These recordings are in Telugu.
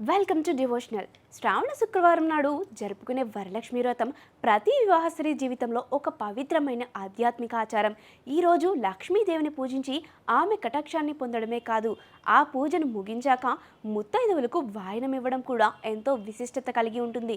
Welcome to Devotional. శ్రావణ శుక్రవారం నాడు జరుపుకునే వరలక్ష్మి వ్రతం ప్రతి వివాహశ్రీ జీవితంలో ఒక పవిత్రమైన ఆధ్యాత్మిక ఆచారం. ఈరోజు లక్ష్మీదేవిని పూజించి ఆమె కటాక్షాన్ని పొందడమే కాదు ఆ పూజను ముగించాక ముత్తైదువులకు వాయనం ఇవ్వడం కూడా ఎంతో విశిష్టత కలిగి ఉంటుంది.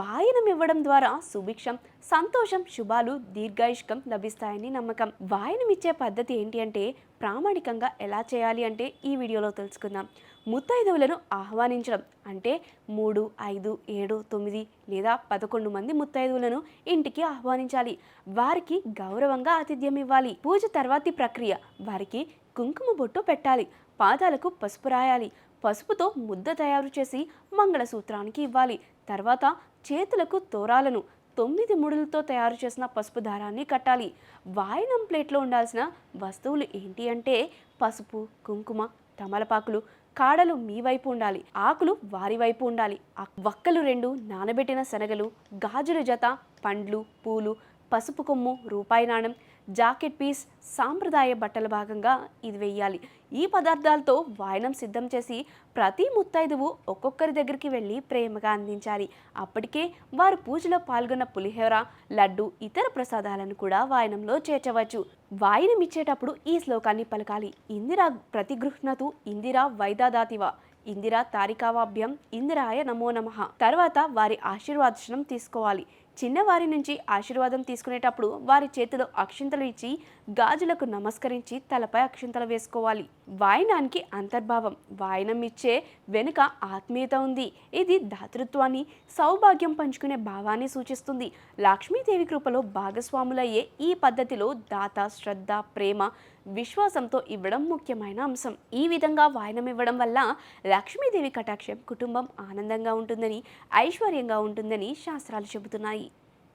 వాయనం ఇవ్వడం ద్వారా సుభిక్షం సంతోషం శుభాలు దీర్ఘాయుష్కం లభిస్తాయని నమ్మకం. వాయనం ఇచ్చే పద్ధతి ఏంటి అంటే ప్రామాణికంగా ఎలా చేయాలి అంటే ఈ వీడియోలో తెలుసుకుందాం. ముత్తైదువులను ఆహ్వానించడం అంటే మూడు ఐదు ఏడు తొమ్మిది లేదా పదకొండు మంది ముత్తైదువులను ఇంటికి ఆహ్వానించాలి. వారికి గౌరవంగా ఆతిథ్యం ఇవ్వాలి. పూజ తర్వాతి ప్రక్రియ వారికి కుంకుమ బొట్టు పెట్టాలి. పాదాలకు పసుపు రాయాలి. పసుపుతో ముద్ద తయారు చేసి మంగళసూత్రానికి ఇవ్వాలి. తర్వాత చేతులకు తోరాలను తొమ్మిది ముడులతో తయారు చేసిన పసుపు దారాన్ని కట్టాలి. వాయనం ప్లేట్లో ఉండాల్సిన వస్తువులు ఏంటి అంటే పసుపు కుంకుమ తమలపాకులు కాడలు మీ వైపు ఉండాలి ఆకులు వారి వైపు ఉండాలి. ఆ వక్కలు రెండు నానబెట్టిన శనగలు గాజుల జత పండ్లు పూలు పసుపు కొమ్ము రూపాయి నాణం జాకెట్ పీస్ సాంప్రదాయ బట్టల భాగంగా ఇది వెయ్యాలి. ఈ పదార్థాలతో వాయనం సిద్ధం చేసి ప్రతి ముత్తైదువు ఒక్కొక్కరి దగ్గరికి వెళ్ళి ప్రేమగా అందించాలి. అప్పటికే వారు పూజలో పాల్గొన్న పులిహోర లడ్డు ఇతర ప్రసాదాలను కూడా వాయనంలో చేర్చవచ్చు. వాయనం ఇచ్చేటప్పుడు ఈ శ్లోకాన్ని పలకాలి. ఇందిరా ప్రతిగృహ్ణతు ఇందిరా వైదాదాతివ ఇందిరా తారికావాభ్యం ఇందిరాయ నమో నమః. తర్వాత వారి ఆశీర్వాదనం తీసుకోవాలి. చిన్నవారి నుంచి ఆశీర్వాదం తీసుకునేటప్పుడు వారి చేతిలో అక్షింతలు ఇచ్చి గాజులకు నమస్కరించి తలపై అక్షింతలు వేసుకోవాలి. వాయనానికి అంతర్భావం. వాయనం ఇచ్చే వెనుక ఆత్మీయత ఉంది. ఇది దాతృత్వాన్ని సౌభాగ్యం పంచుకునే భావాన్ని సూచిస్తుంది. లక్ష్మీదేవి కృపలో భాగస్వాములయ్యే ఈ పద్ధతిలో దాత శ్రద్ధ ప్రేమ విశ్వాసంతో ఇవ్వడం ముఖ్యమైన అంశం. ఈ విధంగా వాయనం ఇవ్వడం వల్ల లక్ష్మీదేవి కటాక్షం కుటుంబం ఆనందంగా ఉంటుందని ఐశ్వర్యంగా ఉంటుందని శాస్త్రాలు చెబుతున్నాయి.